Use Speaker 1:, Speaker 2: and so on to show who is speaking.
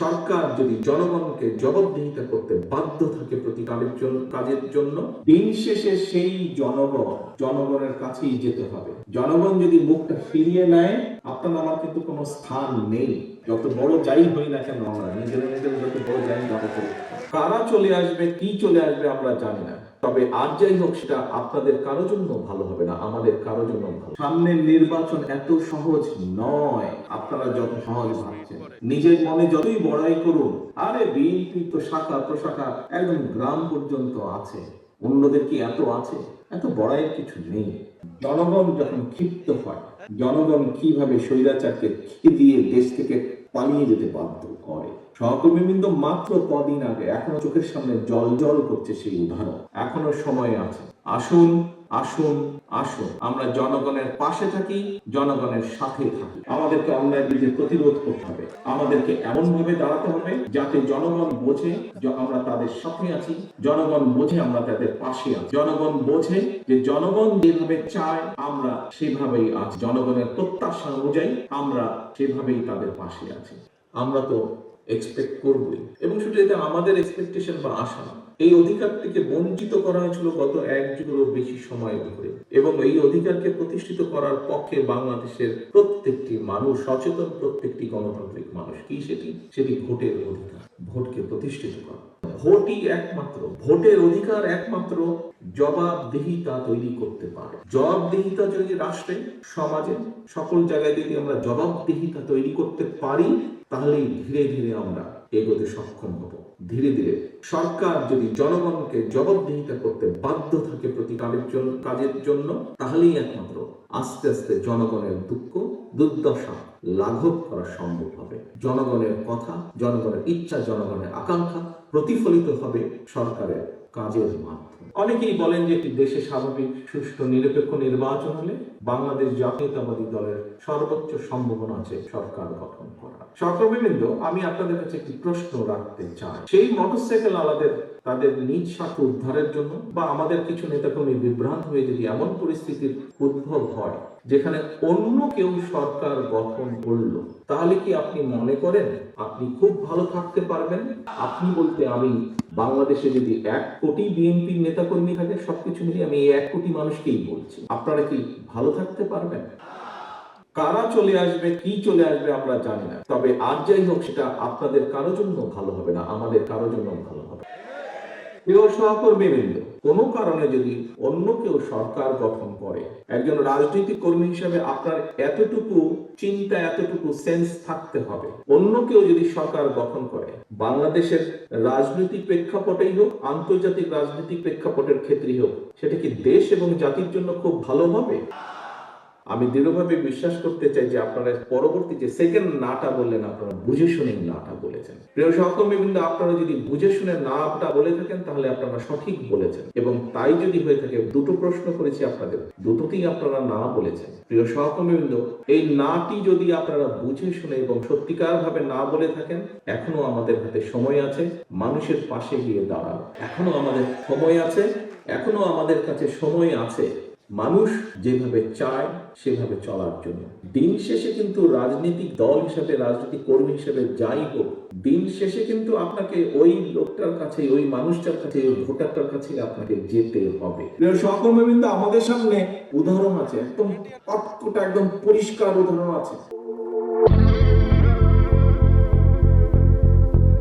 Speaker 1: সরকার যদি জনগণকে জবাবদিহিতা করতে বাধ্য থাকে প্রতি কাজের জন্য কাজের জন্য, দিন শেষে সেই জনগণ, জনগণের কাছেই যেতে হবে। জনগণ যদি মুখটা ফিরিয়ে নেয়, আপনার আমার কিন্তু কোনো স্থান নেই। যত বড় যাই হই না কেন আমরা নিজেদের নিজেদের যত বড় যাই না কারা চলে আসবে, কি চলে আসবে আমরা জানি না। তবে আজ যাই হোক, সেটা আপনাদের কারোর জন্য ভালো হবে না, আমাদের কারোর জন্য ভালো। সামনের নির্বাচন এত সহজ নয়, আপনারা যত সহজ ভাবছেন। নিজের মনে যতই বড়াই করুন, আরে বিএনপি তো শাখা প্রশাখা একদম গ্রাম পর্যন্ত আছে। অন্যদের কি এত আছে? এত বড়াইয়ের কিছু নেই। জনগণ যখন ক্ষিপ্ত হয়, জনগণ কীভাবে স্বৈরাচারকে দিয়ে দেশ থেকে পালিয়ে যেতে বাধ্য করে সহকর্মীবৃন্দ মাত্র কদিন আগে এখনও চোখের সামনে জল জল করছে সেই উদাহরণ। এখনও সময় আছে। আসুন আসুন আসুন। আমরা জনগণের পাশে থাকি, জনগণের সাথে থাকি। আমাদেরকে অন্যায় বিরুদ্ধে প্রতিরোধ করতে হবে। আমাদেরকে এমন ভাবে দাঁড়াতে হবে যাতে জনগণ বোঝে আমরা তাদের সাথে আছি, জনগণ বোঝে আমরা তাদের পাশে আছি। জনগণ বোঝে যে জনগণ যেভাবে চায়, আমরা সেভাবেই আছি। জনগণের প্রত্যাশা অনুযায়ী আমরা সেভাবেই তাদের পাশে আছি। আমরা তো এক্সপেক্ট করবই। এবং শুধু এটা আমাদের এক্সপেকটেশন বা আশা এই অধিকার থেকে বঞ্চিত করা হয়েছিল গত এক যুগেরও বেশি সময় ধরে। এবং এই অধিকারকে প্রতিষ্ঠিত করার পক্ষে বাংলাদেশের প্রত্যেকটি মানুষ, সচেতন প্রত্যেকটি গণতান্ত্রিক মানুষ, কি সেটি? সেটি ভোটের অধিকার, ভোটকে প্রতিষ্ঠিত করা। ভোটই একমাত্র, ভোটের অধিকার একমাত্র জবাবদিহিতা তৈরি করতে পারে। জবাবদিহিতা যদি রাষ্ট্রে, সমাজে, সকল জায়গায় যদি আমরা জবাবদিহিতা তৈরি করতে পারি তাহলেই ধীরে ধীরে আমরা এগোতে সক্ষম হব। ধীরে ধীরে সরকার যদি জনগণকে জবাবদিহিতা করতে বাধ্য থাকে প্রতি কাজের জন্য কাজের জন্য, তাহলেই একমাত্র আস্তে আস্তে জনগণের দুঃখ, দুর্দশা লাঘব করা সম্ভব হবে। জনগণের কথা, জনগণের ইচ্ছা, জনগণের আকাঙ্ক্ষা প্রতিফলিত হবে সরকারের কাজের মাধ্যমে। অনেকেই বলেন যে একটি দেশে স্বাভাবিক, সুষ্ঠু, নিরপেক্ষ নির্বাচন হলে বাংলাদেশ জাতীয়তাবাদী দলের সর্বোচ্চ সম্ভাবনা আছে সরকার গঠন করা সরকারবৃন্দ, আমি আপনাদের কাছে একটি প্রশ্ন রাখতে চাই। সেই মোটরসাইকেল আলাদের তাদের নিজ স্বার্থ উদ্ধারের জন্য বা আমাদের কিছু নেতাকর্মী বিভ্রান্ত হয়ে যদি এমন পরিস্থিতির উদ্ভব হয় যেখানে অন্য কেউ সরকার গঠন করল, তাহলে কি আপনি মনে করেন আপনি খুব ভালো থাকতে পারবেন? আপনি বলতে আমি বাংলাদেশে যদি এক কোটি বিএনপির নেতাকর্মী থাকে, সবকিছু মিলিয়ে আমি এই এক কোটি মানুষকেই বলছি। আপনারা কি ভালো থাকতে পারবেন? কারা চলে আসবে, কি চলে আসবে আমরা জানি না। তবে আর যাই হোক, সেটা আপনাদের কারও জন্য ভালো হবে না, আমাদের কারও জন্য ভালো হবে প্রিয় সহকর্মীবৃন্দ, কোনো কারণে যদি অন্য কেউ সরকার গঠন করে, একজন রাজনৈতিক কর্মী হিসেবে আপনার এতটুকু চিন্তা, এতটুকু সেন্স থাকতে হবে। অন্য কেউ যদি সরকার গঠন করে, বাংলাদেশের রাজনৈতিক প্রেক্ষাপটেই হোক, আন্তর্জাতিক রাজনৈতিক প্রেক্ষাপটের ক্ষেত্রেই হোক, সেটা কি দেশ এবং জাতির জন্য খুব ভালো হবে? আমি দৃঢ়ভাবে বিশ্বাস করতে চাই যে আপনারা পরবর্তী যে সেকেন্ড নাটা বললেন, আপনারা বুঝে শুনে নাটা বলেছেন। প্রিয় সহকর্মী সহকর্মীবৃন্দ, আপনারা যদি বুঝে শুনে নাটা বলে থাকেন, তাহলে আপনারা সঠিক বলেছেন। এবং তাই যদি হয়ে থাকে, দুটো প্রশ্ন করেছি আপনাদের। দুটোতেই আপনারা না বলেছেন। প্রিয় সহকর্মীবৃন্দ, এই নাটি যদি আপনারা বুঝে শুনে এবং সত্যিকার ভাবে না বলে থাকেন, এখনও আমাদের হাতে সময় আছে, মানুষের পাশে গিয়ে দাঁড়ানো এখনও আমাদের সময় আছে, এখনও আমাদের কাছে সময় আছে। মানুষ যেভাবে চায়, সেভাবে চলার জন্য। দিন শেষে কিন্তু রাজনৈতিক দল হিসেবে, রাজনৈতিক কর্মী হিসেবে যাই হোক, দিন শেষে কিন্তু আপনাকে ওই লোকটার কাছে ওই মানুষটার কাছে ওই ভোটারটার কাছে আপনাকে যেতে হবে। সহকর্মী কিন্তু আমাদের সামনে উদাহরণ আছে, একদম একদম পরিষ্কার উদাহরণ আছে।